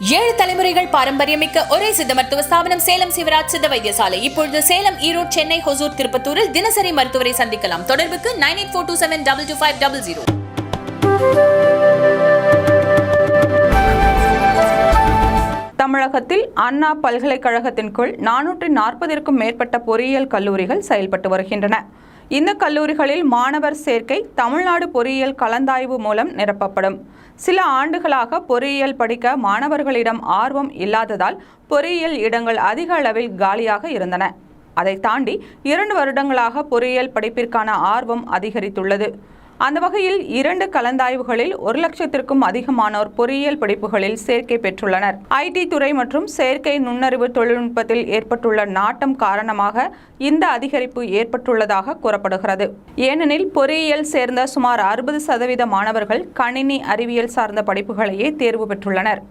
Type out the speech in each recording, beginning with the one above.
ஏழு தலைமுறைகள் பாரம்பரியமிக்க ஒரே சித்த மருத்துவ ஸ்தாபனம் சேலம் சிவராஜ் சித்த வைத்தியசாலை. இப்பொழுது சேலம் ஈரோடு சென்னை ஹொசூர் திருப்பத்தூரில் தினசரி மருத்துவரை சந்திக்கலாம். தொடர்புக்கு nine eight four two seven double two five double zero. தமிழகத்தில் அண்ணா பல்கலைக்கழகத்தின் கீழ் நானூற்றி நாற்பதிற்கும் மேற்பட்ட பொறியியல் கல்லூரிகள் செயல்பட்டு வருகின்றன. இந்த கல்லூரிகளில் மாணவர் சேர்க்கை தமிழ்நாடு பொறியியல் கலந்தாய்வு மூலம் நிரப்பப்படும். சில ஆண்டுகளாக பொறியியல் படிக்க மாணவர்களிடம் ஆர்வம் இல்லாததால் பொறியியல் இடங்கள் அதிக அளவில் காலியாக இருந்தன. அதை தாண்டி இரண்டு வருடங்களாக பொறியியல் படிப்பிற்கான ஆர்வம் அதிகரித்துள்ளது. அந்த வகையில் இரண்டு கலந்தாய்வுகளில் ஒரு லட்சத்திற்கும் அதிகமானோர் பொறியியல் படிப்புகளில் சேர்க்கை பெற்றுள்ளனர். ஐடி துறை மற்றும் செயற்கை நுண்ணறிவு தொழில்நுட்பத்தில் ஏற்பட்டுள்ள நாட்டம் காரணமாக இந்த அதிகரிப்பு ஏற்பட்டுள்ளதாக கூறப்படுகிறது. ஏனெனில் பொறியியல் சேர்ந்த சுமார் அறுபது சதவீத மாணவர்கள் கணினி அறிவியல் சார்ந்த படிப்புகளையே தேர்வு பெற்றுள்ளனர்.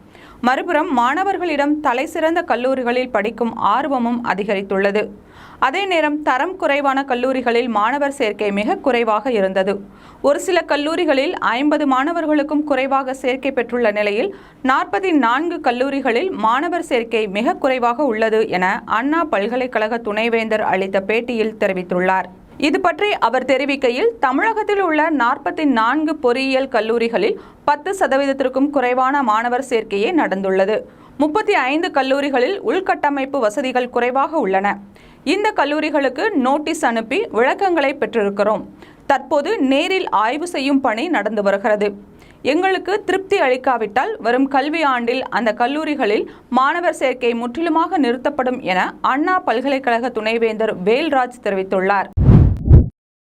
மறுபுறம் மாணவர்களிடம் தலைசிறந்த கல்லூரிகளில் படிக்கும் ஆர்வமும் அதிகரித்துள்ளது. அதே நேரம் தரம் குறைவான கல்லூரிகளில் மாணவர் சேர்க்கை மிக குறைவாக இருந்தது. ஒரு சில கல்லூரிகளில் ஐம்பது மாணவர்களுக்கும் குறைவாக சேர்க்கை பெற்றுள்ள நிலையில் நாற்பத்தி நான்கு கல்லூரிகளில் மாணவர் சேர்க்கை மிக குறைவாக உள்ளது என அண்ணா பல்கலைக்கழக துணைவேந்தர் அளித்த பேட்டியில் தெரிவித்துள்ளார். இது பற்றி அவர் தெரிவிக்கையில் தமிழகத்தில் உள்ள நாற்பத்தி நான்கு பொறியியல் கல்லூரிகளில் பத்து சதவீதத்திற்கும் குறைவான மாணவர் சேர்க்கையே நடந்துள்ளது. முப்பத்தி ஐந்து கல்லூரிகளில் உள்கட்டமைப்பு வசதிகள் குறைவாக உள்ளன. இந்த கல்லூரிகளுக்கு நோட்டீஸ் அனுப்பி விளக்கங்களை பெற்றிருக்கிறோம். தற்போது நேரில் ஆய்வு செய்யும் பணி நடந்து வருகிறது. எங்களுக்கு திருப்தி அளிக்காவிட்டால் வரும் கல்வி ஆண்டில் அந்த கல்லூரிகளில் மாணவர் சேர்க்கை முற்றிலுமாக நிறுத்தப்படும் என அண்ணா பல்கலைக்கழக துணைவேந்தர் வேல்ராஜ் தெரிவித்துள்ளார்.